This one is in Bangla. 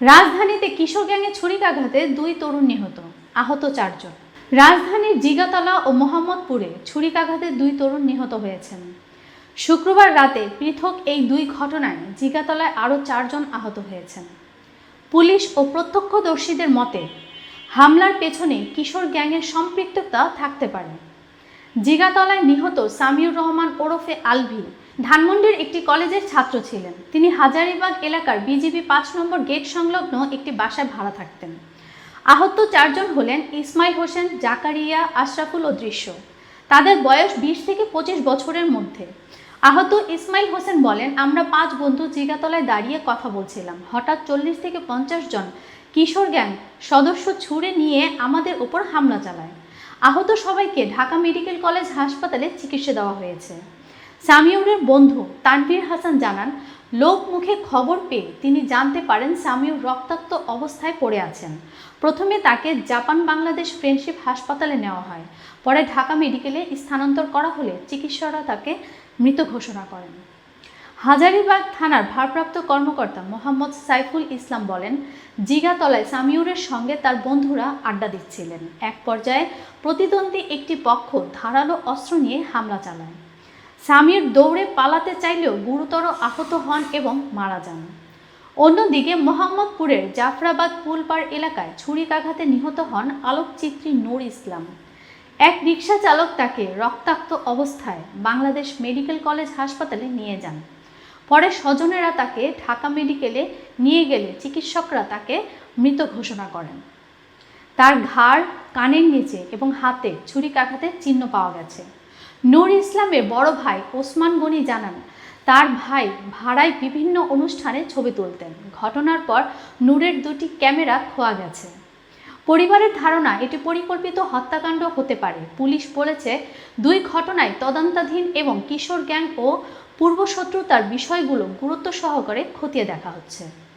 রাজধানীতে কিশোর গ্যাংয়ে ছুরিকাঘাতে দুই তরুণ নিহত, আহত চারজন। রাজধানীর জিগাতলা ও মোহাম্মদপুরে ছুরিকাঘাতে দুই তরুণ নিহত হয়েছেন। শুক্রবার রাতে পৃথক এই দুই ঘটনায় জিগাতলায় আরও চারজন আহত হয়েছেন। পুলিশ ও প্রত্যক্ষদর্শীদের মতে, হামলার পেছনে কিশোর গ্যাংয়ের সম্পৃক্ততা থাকতে পারে। জিগাতলায় নিহত সামিউর রহমান ওরফে আলভি ধানমন্ডির একটি কলেজের ছাত্র ছিলেন। তিনি হাজারিবাগ এলাকার বিজিবি পাঁচ নম্বর গেট সংলগ্ন একটি বাসায় ভাড়া থাকতেন। আহত চারজন হলেন ইসমাইল হোসেন, জাকারিয়া, আশরাফুল ও দৃশ্য। তাদের বয়স বিশ থেকে পঁচিশ বছরের মধ্যে। আহত ইসমাইল হোসেন বলেন, আমরা পাঁচ বন্ধু জিগাতলায় দাঁড়িয়ে কথা বলছিলাম। হঠাৎ চল্লিশ থেকে পঞ্চাশ জন কিশোর গ্যাং সদস্য ছুড়ে নিয়ে আমাদের ওপর হামলা চালায়। আহত সবাইকে ঢাকা মেডিকেল কলেজ হাসপাতালে চিকিৎসা দেওয়া হয়েছে। সামিউরের বন্ধু তানভীর হাসান জানান লোক মুখে খবর পেয়ে তিনি জানতে পারেন সামিউর রক্তাক্ত অবস্থায় পড়ে আছেন। প্রথমে তাকে জাপান বাংলাদেশ ফ্রেন্ডশিপ হাসপাতালে নেওয়া হয়। পরে ঢাকা মেডিকেলে স্থানান্তর করা হলে চিকিৎসকরা তাকে মৃত ঘোষণা করেন। হাজারিবাগ থানার ভারপ্রাপ্ত কর্মকর্তা মোহাম্মদ সাইফুল ইসলাম বলেন, জিগাতলায় সামিউরের সঙ্গে তার বন্ধুরা আড্ডা দিচ্ছিলেন। এক পর্যায়ে প্রতিদ্বন্দ্বী একটি পক্ষ ধারালো অস্ত্র নিয়ে হামলা চালায়। সামিউর দৌড়ে পালাতে চাইলেও গুরুতর আহত হন এবং মারা যান। অন্যদিকে মোহাম্মদপুরের জাফরাবাদ পুলপাড় এলাকায় ছুরিকাঘাতে নিহত হন আলোকচিত্রী নূর ইসলাম। এক রিক্সা চালক তাকে রক্তাক্ত অবস্থায় বাংলাদেশ মেডিকেল কলেজ হাসপাতালে নিয়ে যান। পরে স্বজনেরা তাকে ঢাকা মেডিকেলে নিয়ে গেলে চিকিৎসকরা তাকে মৃত ঘোষণা করেন। তার ঘাড়, কানের নিচে এবং হাতে ছুরিকাঘাতের চিহ্ন পাওয়া গেছে। নূর ইসলামের বড় ভাই ওসমান গনি জানান, তার ভাই ভাড়ায় বিভিন্ন অনুষ্ঠানে ছবি তুলতেন। ঘটনার পর নূরের দুটি ক্যামেরা খোয়া গেছে। পরিবারের ধারণা, এটি পরিকল্পিত হত্যাকাণ্ড হতে পারে। পুলিশ বলেছে, দুই ঘটনায় তদন্তাধীন এবং কিশোর গ্যাং ও পূর্বশত্রুতার বিষয়গুলো গুরুত্ব সহকারে খতিয়ে দেখা হচ্ছে।